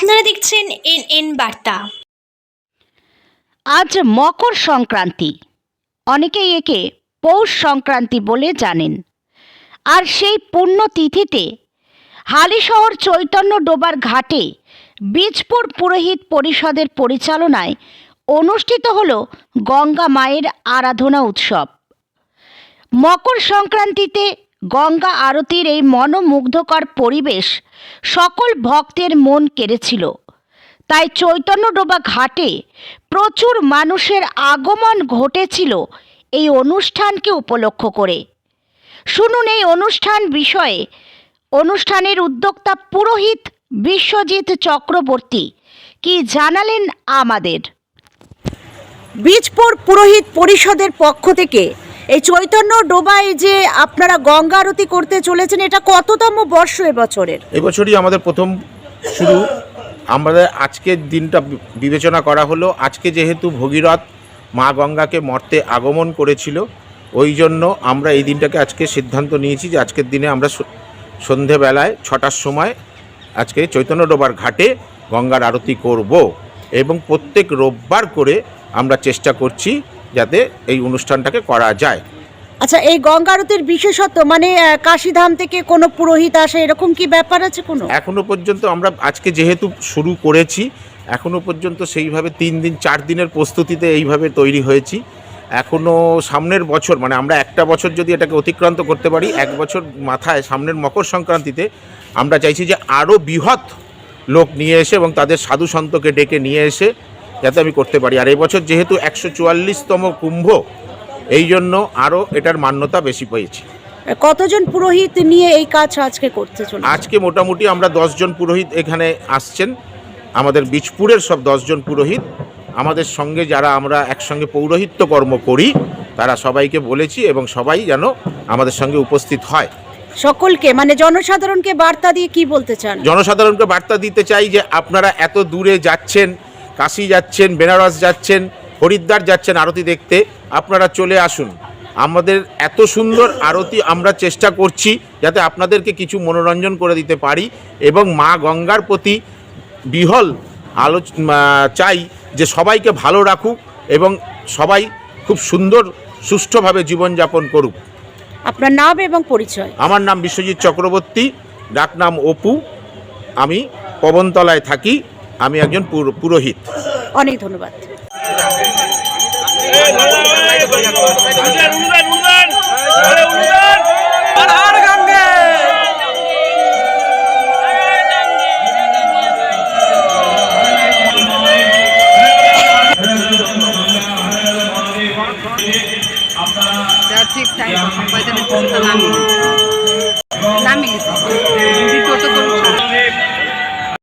আপনারা দেখছেন N N বার্তা। আজ মকর সংক্রান্তি। অনেকেই একে পৌষ সংক্রান্তি বলে জানেন। আর সেই পুণ্য তিথিতে হালিশহর চৈতন্য ডোবার ঘাটে বীজপুর পুরোহিত পরিষদের পরিচালনায় অনুষ্ঠিত হল গঙ্গা মায়ের আরাধনা উৎসব। মকর সংক্রান্তিতে গঙ্গা আরতির এই মনোমুগ্ধকর পরিবেশ সকল ভক্তের মন কেড়েছিল। তাই চৈতন্যডোবা ঘাটে প্রচুর মানুষের আগমন ঘটেছিল এই অনুষ্ঠানকে উপলক্ষ করে। শুনুন এই অনুষ্ঠান বিষয়ে। অনুষ্ঠানের উদ্যোক্তা পুরোহিত বিশ্বজিৎ চক্রবর্তী কি জানালেন আমাদের? বীজপুর পুরোহিত পরিষদের পক্ষ থেকে এই চৈতন্য ডোবায় যে আপনারা গঙ্গা আরতি করতে চলেছেন, এটা কততম বর্ষ এবছরের? এবছরই আমাদের প্রথম শুরু। আমাদের আজকের দিনটা বিবেচনা করা হলো, আজকে যেহেতু ভগীরথ মা গঙ্গাকে মর্তে আগমন করেছিল, ওই জন্য আমরা এই দিনটাকে আজকে সিদ্ধান্ত নিয়েছি যে আজকের দিনে আমরা সন্ধেবেলায় ছটার সময় আজকে চৈতন্য ডোবার ঘাটে গঙ্গার আরতি করব এবং প্রত্যেক রোববার করে আমরা চেষ্টা করছি যাতে এই অনুষ্ঠানটাকে করা যায়। আচ্ছা এই গঙ্গা আরতির বিশেষত্ব মানে কাশীধাম থেকে কোনো পুরোহিত আসে এরকম কি ব্যাপার আছে কোনো? এখনও পর্যন্ত আমরা আজকে যেহেতু শুরু করেছি এখনও পর্যন্ত সেইভাবে তিন দিন চার দিনের প্রস্তুতিতে এইভাবে তৈরি হয়েছি। এখনও সামনের বছর মানে আমরা একটা বছর যদি এটাকে অতিক্রান্ত করতে পারি এক বছর মাথায় সামনের মকর সংক্রান্তিতে আমরা চাইছি যে আরও বৃহৎ লোক নিয়ে এসে এবং তাদের সাধু সন্তকে ডেকে নিয়ে এসে যাতে আমি করতে পারি। আর এবছর যেহেতু একশো চুয়াল্লিশতম কুম্ভ এই জন্য আরও এটার মান্যতা বেশি পেয়েছি। কতজন পুরোহিত নিয়ে এই কাজ আজকে করতে চলে আজকে মোটামুটি আমরা দশজন পুরোহিত এখানে আসছেন। আমাদের বীজপুরের সব দশজন পুরোহিত। আমাদের সঙ্গে যারা আমরা একসঙ্গে পৌরোহিত্য কর্ম করি তারা সবাইকে বলেছি এবং সবাই যেন আমাদের সঙ্গে উপস্থিত হয়। সকলকে মানে জনসাধারণকে বার্তা দিয়ে কি বলতে চান? জনসাধারণকে বার্তা দিতে চাই যে আপনারা এত দূরে যাচ্ছেন কাশি যাচ্ছেন বেনারস যাচ্ছেন হরিদ্বার যাচ্ছেন আরতি দেখতে আপনারা চলে আসুন। আমাদের এত সুন্দর আরতি আমরা চেষ্টা করছি যাতে আপনাদেরকে কিছু মনোরঞ্জন করে দিতে পারি এবং মা গঙ্গার প্রতি বিহল আলোচ চাই যে সবাইকে ভালো রাখুক এবং সবাই খুব সুন্দর সুষ্ঠুভাবে জীবনযাপন করুক। আপনার নাম এবং পরিচয়। আমার নাম বিশ্বজিৎ চক্রবর্তী ডাকনাম অপু আমি পবনতলায় থাকি। আমি একজন পুরোহিত। অনেক ধন্যবাদ। ঠিক টাইম